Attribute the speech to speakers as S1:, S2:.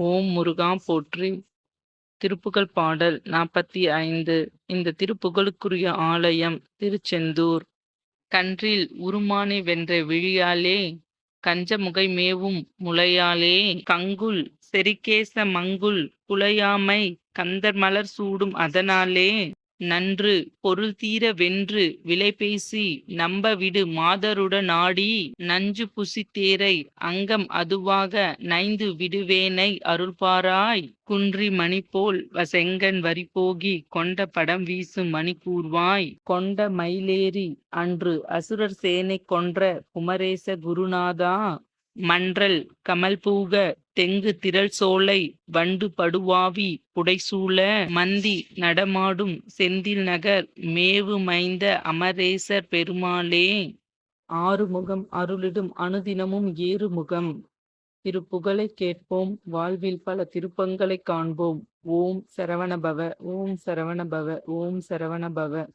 S1: ஓம் முருகா போற்றி. திருப்புகழ் பாடல் நாற்பத்தி ஐந்து. இந்த திருப்புகழுக்குரிய ஆலயம் திருச்செந்தூர். கன்றில் உருமானை வென்ற விழியாலே கஞ்சமுகை மேவும் முளையாலே கங்குல் செரிகேச மங்குல் குலையாமை கந்தர் மலர் சூடும் அதனாலே நன்று பொருள் தீர வென்று விலை பேசி நம்ப விடு மாதருட நாடி நஞ்சு புசித்தேரை தேரை அங்கம் அதுவாக நைந்து விடுவேனை அருள்பாராய். குன்றி மணி போல் வசெங்கன் வரி போகி கொண்ட படம் வீசும் மணி கூர்வாய். கொண்ட மயிலேறி அன்று அசுரர் சேனை கொன்ற குமரேச குருநாதா. மன்றல் கமல் பூக தெங்கு திரள் சோலை வண்டு படுவாவி புடைசூழ மந்தி நடமாடும் செந்தில் நகர் மேவு மைந்த அமரேசர் பெருமாளே. ஆறுமுகம் அருளிடும் அனுதினமும் ஏறுமுகம். திருப்புகழை கேட்போம் வாழ்வில் பல திருப்பங்களை காண்போம். ஓம் சரவணபவ ஓம் சரவணபவ ஓம் சரவணபவ.